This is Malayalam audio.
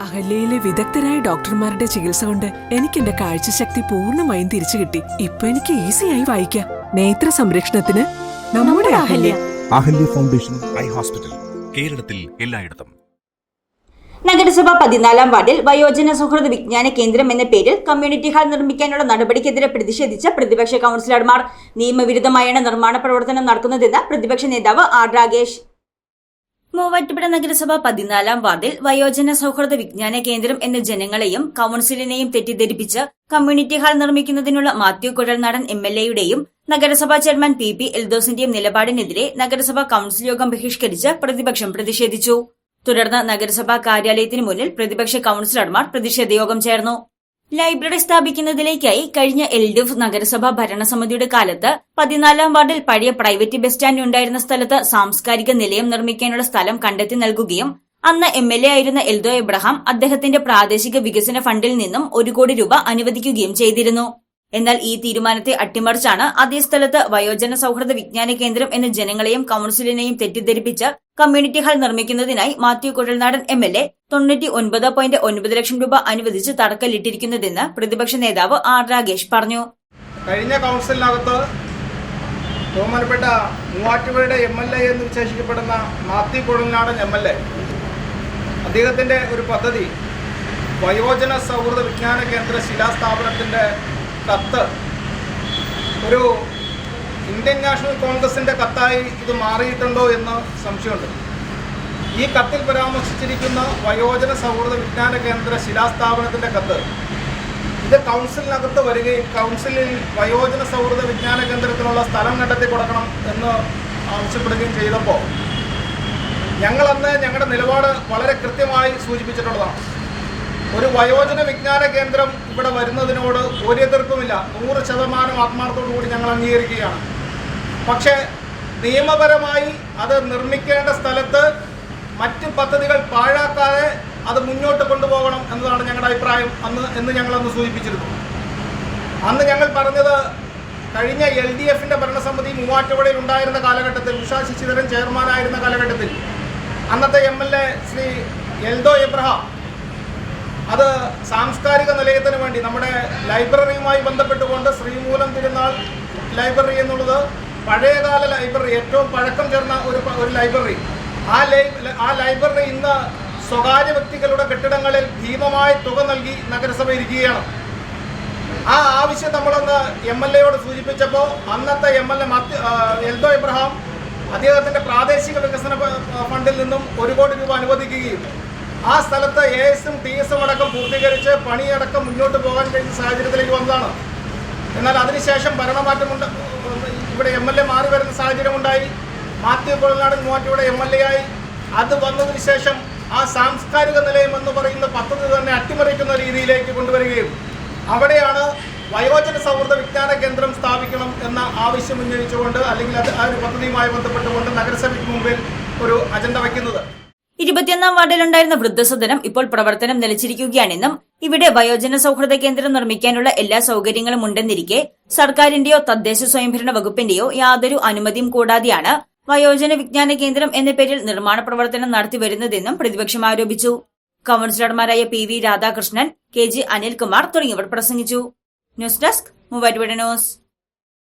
അഹല്യയിലെ വിദഗ്ധരായ ഡോക്ടർമാരുടെ ചികിത്സ കൊണ്ട് എനിക്ക് എന്റെ കാഴ്ചശക്തി പൂർണമായും തിരിച്ചു കിട്ടി. ഇപ്പൊ എനിക്ക് ഈസിയായി വായിക്കാം. നേത്ര സംരക്ഷണത്തിന് നമ്മുടെ Ahalya. Ahalya. Foundation eye hospital കേരളത്തിൽ എല്ലായിടത്തും. നഗരസഭ പതിനാലാം വാർഡിൽ വയോജന സുഹൃത് വിജ്ഞാന കേന്ദ്രം എന്ന പേരിൽ കമ്മ്യൂണിറ്റി ഹാൾ നിർമ്മിക്കാനുള്ള നടപടിക്കെതിരെ പ്രതിഷേധിച്ച പ്രതിപക്ഷ കൗൺസിലർമാർ. നിയമവിരുദ്ധമായാണ് നിർമ്മാണ പ്രവർത്തനം നടക്കുന്നതെന്ന് പ്രതിപക്ഷ നേതാവ് ആർ രാഗേഷ് മൂവാറ്റുപുഴ നഗരസഭ പതിനാലാം വാർഡിൽ വയോജന സൗഹൃദ വിജ്ഞാന കേന്ദ്രം എന്ന ജനങ്ങളെയും കൌൺസിലിനെയും തെറ്റിദ്ധരിപ്പിച്ച് കമ്മ്യൂണിറ്റി ഹാൾ നിർമ്മിക്കുന്നതിനുള്ള മാത്യു കുഴൽനാടൻ എം എൽ എയുടെയും നഗരസഭാ ചെയർമാൻ പി പി എൽദോസിന്റെയും നിലപാടിനെതിരെ നഗരസഭാ കൌൺസിൽ യോഗം ബഹിഷ്കരിച്ച് പ്രതിപക്ഷം പ്രതിഷേധിച്ചു. തുടർന്ന് നഗരസഭാ കാര്യാലയത്തിന് മുന്നിൽ പ്രതിപക്ഷ കൌൺസിലർമാർ പ്രതിഷേധയോഗം ചേർന്നു. ലൈബ്രറി സ്ഥാപിക്കുന്നതിലേക്കായി കഴിഞ്ഞ എൽ ഡി എഫ് നഗരസഭാ ഭരണസമിതിയുടെ കാലത്ത് പതിനാലാം വാർഡിൽ പഴയ പ്രൈവറ്റ് ബസ് സ്റ്റാൻഡ് ഉണ്ടായിരുന്ന സ്ഥലത്ത് സാംസ്കാരിക നിലയം നിർമ്മിക്കാനുള്ള സ്ഥലം കണ്ടെത്തി നൽകുകയും അന്ന് എം എൽ എ ആയിരുന്ന എൽദോ എബ്രഹാം അദ്ദേഹത്തിന്റെ പ്രാദേശിക വികസന ഫണ്ടിൽ നിന്നും ഒരു കോടി രൂപ അനുവദിക്കുകയും ചെയ്തിരുന്നു. എന്നാൽ ഈ തീരുമാനത്തെ അട്ടിമറിച്ചാണ് അതേ സ്ഥലത്ത് വയോജന സൗഹൃദ വിജ്ഞാന കേന്ദ്രം എന്ന ജനങ്ങളെയും കൌൺസിലിനെയും തെറ്റിദ്ധരിപ്പിച്ച് community hall നിർമ്മിക്കുന്നതിനായി Mathew Kuzhalnadan M L A തൊണ്ണൂറ്റി ഒൻപത് പോയിന്റ് ഒൻപത് ലക്ഷം രൂപ അനുവദിച്ച് തടക്കല്ലിട്ടിരിക്കുന്നതെന്ന് പ്രതിപക്ഷ നേതാവ് ആർ രാഗേഷ് പറഞ്ഞു. കഴിഞ്ഞ കൗൺസിലിനകത്ത് ബഹുമാനപ്പെട്ട മൂവാറ്റുപുഴയുടെ എം എൽ എ എന്ന് വിശേഷിക്കപ്പെടുന്ന Mathew Kuzhalnadan M L A അദ്ദേഹത്തിന്റെ ഒരു പദ്ധതി വയോജന സൗഹൃദ വിജ്ഞാന കേന്ദ്ര ശിലാസ്ഥാപനത്തിന്റെ കത്ത്. ഒരു ഇന്ത്യൻ നാഷണൽ കോൺഗ്രസിന്റെ കത്തായി ഇത് മാറിയിട്ടുണ്ടോ എന്ന് സംശയമുണ്ട്. ഈ കത്തിൽ പരാമർശിച്ചിരിക്കുന്ന വയോജന സൗഹൃദ വിജ്ഞാന കേന്ദ്ര ശിലാസ്ഥാപനത്തിന്റെ കത്ത്. ഇത് കൗൺസിലിനകത്ത് വരികയും കൗൺസിലിൽ വയോജന സൗഹൃദ വിജ്ഞാന കേന്ദ്രത്തിനുള്ള സ്ഥലം കണ്ടെത്തി കൊടുക്കണം എന്ന് ആവശ്യപ്പെടുകയും ചെയ്തപ്പോൾ ഞങ്ങളന്ന് ഞങ്ങളുടെ നിലപാട് വളരെ കൃത്യമായി സൂചിപ്പിച്ചിട്ടുള്ളതാണ്. വയോജന വിജ്ഞാന കേന്ദ്രം ഇവിടെ വരുന്നതിനോട് ഒരു എതിർപ്പുമില്ല. നൂറ് ശതമാനം ആത്മാർത്ഥത്തോടു കൂടി ഞങ്ങൾ അംഗീകരിക്കുകയാണ്. പക്ഷേ നിയമപരമായി അത് നിർമ്മിക്കേണ്ട സ്ഥലത്ത് മറ്റ് പദ്ധതികൾ പാഴാക്കാതെ അത് മുന്നോട്ട് കൊണ്ടുപോകണം എന്നതാണ് ഞങ്ങളുടെ അഭിപ്രായം അന്ന് എന്ന് ഞങ്ങളന്ന് സൂചിപ്പിച്ചിരുന്നു. അന്ന് ഞങ്ങൾ പറഞ്ഞത് കഴിഞ്ഞ എൽ ഡി എഫിന്റെ ഭരണസമിതി മൂവാറ്റുപുഴയിൽ ഉണ്ടായിരുന്ന കാലഘട്ടത്തിൽ ഉഷാ ശശിധരൻ ചെയർമാനായിരുന്ന കാലഘട്ടത്തിൽ. അന്നത്തെ M L A Shri Eldo Abraham അത് സാംസ്കാരിക നിലയത്തിന് വേണ്ടി നമ്മുടെ ലൈബ്രറിയുമായി ബന്ധപ്പെട്ടുകൊണ്ട് ശ്രീമൂലം തിരുനാൾ ലൈബ്രറി എന്നുള്ളത് പഴയകാല ലൈബ്രറി ഏറ്റവും പഴക്കം ചേർന്ന ഒരു ഒരു ലൈബ്രറി. ആ ലൈ ആ ലൈബ്രറി ഇന്ന് സ്വകാര്യ വ്യക്തികളുടെ കെട്ടിടങ്ങളിൽ ഭീമമായ തുക നൽകി നഗരസഭ ഇരിക്കുകയാണ്. ആ ആവശ്യം നമ്മളൊന്ന് എം എൽ എയോട് സൂചിപ്പിച്ചപ്പോൾ അന്നത്തെ M L A Eldo Ibrahim അദ്ദേഹത്തിന്റെ പ്രാദേശിക വികസന ഫണ്ടിൽ നിന്നും ഒരു കോടി രൂപ അനുവദിക്കുകയും ആ സ്ഥലത്ത് എ എസും ടി എസും അടക്കം പൂർത്തീകരിച്ച് പണിയടക്കം മുന്നോട്ട് പോകാൻ കഴിയുന്ന സാഹചര്യത്തിലേക്ക് വന്നതാണ്. എന്നാൽ അതിനുശേഷം ഭരണമാറ്റമുണ്ട്. ഇവിടെ എം എൽ എ മാറി വരുന്ന സാഹചര്യമുണ്ടായി. മാത്യു കൊളനാടൻ മൂവാറ്റിയുടെ എം എൽ എ ആയി. അത് വന്നതിന് ശേഷം ആ സാംസ്കാരിക നിലയം എന്ന് പറയുന്ന പദ്ധതി തന്നെ അട്ടിമറിക്കുന്ന രീതിയിലേക്ക് കൊണ്ടുവരികയും അവിടെയാണ് വയോജന സൗഹൃദ വിജ്ഞാന കേന്ദ്രം സ്ഥാപിക്കണം എന്ന ആവശ്യം ഉന്നയിച്ചുകൊണ്ട് അല്ലെങ്കിൽ അത് ആ ഒരു പദ്ധതിയുമായി ബന്ധപ്പെട്ടുകൊണ്ട് നഗരസഭയ്ക്ക് മുമ്പിൽ ഒരു അജണ്ട വയ്ക്കുന്നത്. ഇരുപത്തിയൊന്നാം വാർഡിലുണ്ടായിരുന്ന വൃദ്ധസദനം ഇപ്പോൾ പ്രവർത്തനം നിലച്ചിരിക്കുകയാണെന്നും ഇവിടെ വയോജന സൗഹൃദ കേന്ദ്രം നിർമ്മിക്കാനുള്ള എല്ലാ സൗകര്യങ്ങളും ഉണ്ടെന്നിരിക്കെ സർക്കാരിന്റെയോ തദ്ദേശ സ്വയംഭരണ വകുപ്പിന്റെയോ യാതൊരു അനുമതിയും കൂടാതെയാണ് വയോജന വിജ്ഞാന കേന്ദ്രം എന്ന പേരിൽ നിർമ്മാണ പ്രവർത്തനം നടത്തിവരുന്നതെന്നും പ്രതിപക്ഷം ആരോപിച്ചു. കൌൺസിലർമാരായ P V Radhakrishnan K G Anilkumar തുടങ്ങിയവർ പ്രസംഗിച്ചു. News desk Muvattupuzha news.